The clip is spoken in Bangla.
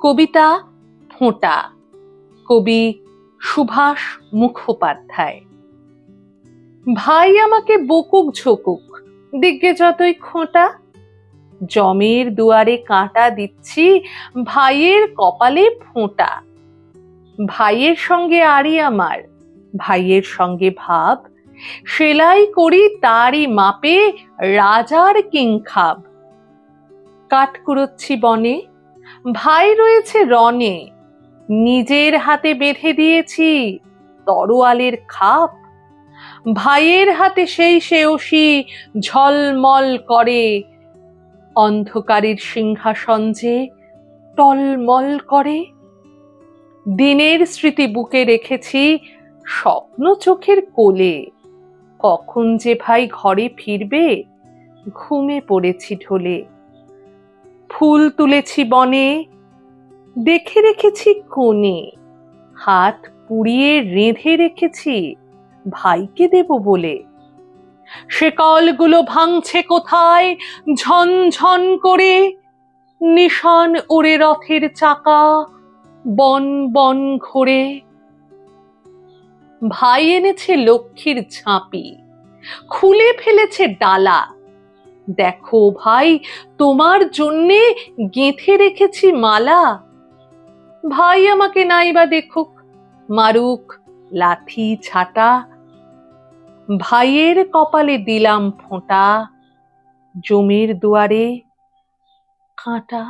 কবিতা ফোঁটা। কবি সুভাষ মুখোপাধ্যায়। ভাই আমাকে বকুক ঝকুক দিগ্গে যতই খোঁটা। জমের দুয়ারে কাঁটা দিচ্ছি, ভাইয়ের কপালে ফোঁটা। ভাইয়ের সঙ্গে আড়ি আমার, ভাইয়ের সঙ্গে ভাব। সেলাই করি তারই মাপে, রাজার কিংখাব। কাঠ কুড়োচ্ছি বনে ভাই রয়েছে রনে। নিজের হাতে বেঁধে দিয়েছি তরোয়ালের খাপ। ভাইয়ের হাতে সেই শেওসি ঝলমল করে। অন্ধকারের সিংহাসন যে টলমল করে। দিনের স্মৃতি বুকে রেখেছি স্বপ্ন চোখের কোলে। কখন যে ভাই ঘরে ফিরবে, ঘুমে পড়েছি ঢোলে। ফুল তুলেছি বনে, দেখে রেখেছি কোণে। হাত পুড়িয়ে রেঁধে রেখেছি ভাইকে দেব বলে। সে কলগুলো ভাঙছে কোথায়? ঝনঝন করে নিশান ওরে রথের চাকা বন বন ঘোরে। ভাই এনেছে লক্ষ্মীর ঝাঁপি, খুলে ফেলেছে ডালা দেখো ভাই, তোমার জন্যে গেঁথে রেখেছি মালা। ভাই আমাকে নাই বা দেখুক, মারুক লাথি ছাটা। ভাইয়ের কপালে দিলাম ফোঁটা, জমির দুয়ারে কাঁটা।